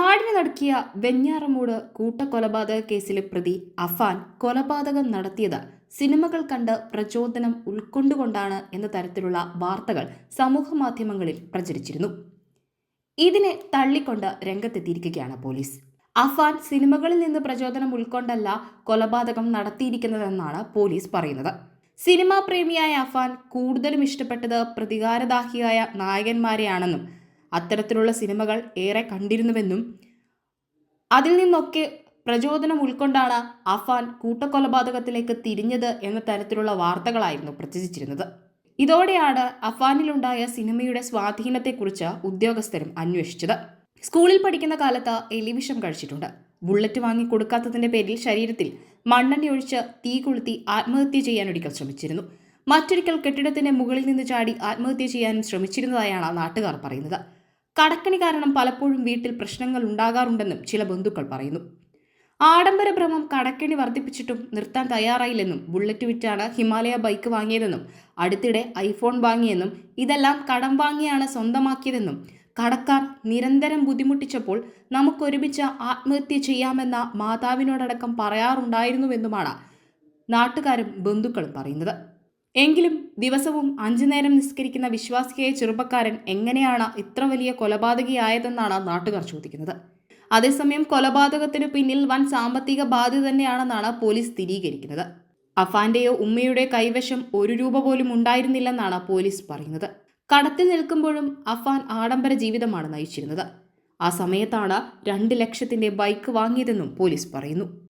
നാടിനെ നടക്കിയ വെഞ്ഞാറമൂട് കൂട്ടക്കൊലപാതക കേസിലെ പ്രതി അഫാൻ കൊലപാതകം നടത്തിയത് സിനിമകൾ കണ്ട് പ്രചോദനം ഉൾക്കൊണ്ടുകൊണ്ടാണ് എന്ന തരത്തിലുള്ള വാർത്തകൾ സമൂഹ മാധ്യമങ്ങളിൽ പ്രചരിച്ചിരുന്നു. ഇതിനെ തള്ളിക്കൊണ്ട് രംഗത്തെത്തിയിരിക്കുകയാണ് പോലീസ്. അഫാൻ സിനിമകളിൽ നിന്ന് പ്രചോദനം ഉൾക്കൊണ്ടല്ല കൊലപാതകം നടത്തിയിരിക്കുന്നതെന്നാണ് പോലീസ് പറയുന്നത്. സിനിമാ പ്രേമിയായ അഫാൻ കൂടുതലും ഇഷ്ടപ്പെട്ടത് പ്രതികാരദാഹിയായ നായകന്മാരെയാണെന്നും അത്തരത്തിലുള്ള സിനിമകൾ ഏറെ കണ്ടിരുന്നുവെന്നും അതിൽ നിന്നൊക്കെ പ്രചോദനം ഉൾക്കൊണ്ടാണ് അഫാൻ കൂട്ടക്കൊലപാതകത്തിലേക്ക് തിരിഞ്ഞത് എന്ന തരത്തിലുള്ള വാർത്തകളായിരുന്നു പ്രചരിച്ചിരുന്നത്. ഇതോടെയാണ് അഫാനിലുണ്ടായ സിനിമയുടെ സ്വാധീനത്തെക്കുറിച്ച് ഉദ്യോഗസ്ഥരും അന്വേഷിച്ചത്. സ്കൂളിൽ പഠിക്കുന്ന കാലത്ത് എലിവിഷം കഴിച്ചിട്ടുണ്ട്. ബുള്ളറ്റ് വാങ്ങി കൊടുക്കാത്തതിന്റെ പേരിൽ ശരീരത്തിൽ മണ്ണെണ്ണ ഒഴിച്ച് തീ കൊളുത്തി ആത്മഹത്യ ചെയ്യാൻ ഒരിക്കൽ ശ്രമിച്ചിരുന്നു. മറ്റൊരിക്കൽ കെട്ടിടത്തിന്റെ മുകളിൽ നിന്ന് ചാടി ആത്മഹത്യ ചെയ്യാനും ശ്രമിച്ചിരുന്നതായാണ് നാട്ടുകാർ പറയുന്നത്. കടക്കണി കാരണം പലപ്പോഴും വീട്ടിൽ പ്രശ്നങ്ങൾ ഉണ്ടാകാറുണ്ടെന്നും ചില ബന്ധുക്കൾ പറയുന്നു. ആഡംബര ഭ്രമം കടക്കണി വർദ്ധിപ്പിച്ചിട്ടും നിർത്താൻ തയ്യാറായില്ലെന്നും ബുള്ളറ്റ് വിറ്റാണ് ഹിമാലയ ബൈക്ക് വാങ്ങിയതെന്നും അടുത്തിടെ ഐഫോൺ വാങ്ങിയെന്നും ഇതെല്ലാം കടം വാങ്ങിയാണ് സ്വന്തമാക്കിയതെന്നും കടക്കാർ നിരന്തരം ബുദ്ധിമുട്ടിച്ചപ്പോൾ നമുക്കൊരുമിച്ച് ആത്മഹത്യ ചെയ്യാമെന്ന മാതാവിനോടടക്കം പറയാറുണ്ടായിരുന്നുവെന്നുമാണ് നാട്ടുകാരും ബന്ധുക്കളും പറയുന്നത്. എങ്കിലും ദിവസവും അഞ്ചു നേരം നിസ്കരിക്കുന്ന വിശ്വാസിയായ ചെറുപ്പക്കാരൻ എങ്ങനെയാണ് ഇത്ര വലിയ കൊലപാതകിയായതെന്നാണ് നാട്ടുകാർ ചോദിക്കുന്നത്. അതേസമയം കൊലപാതകത്തിനു പിന്നിൽ വൻ സാമ്പത്തിക ബാധ്യത തന്നെയാണെന്നാണ് പോലീസ് സ്ഥിരീകരിക്കുന്നത്. അഫാന്റെയോ ഉമ്മയുടെ കൈവശം ഒരു രൂപ പോലും ഉണ്ടായിരുന്നില്ലെന്നാണ് പോലീസ് പറയുന്നത്. കടത്തിൽ നിൽക്കുമ്പോഴും അഫാൻ ആഡംബര ജീവിതമാണ് നയിച്ചിരുന്നത്. ആ സമയത്താണ് രണ്ട് ലക്ഷത്തിന്റെ ബൈക്ക് വാങ്ങിയതെന്നും പോലീസ് പറയുന്നു.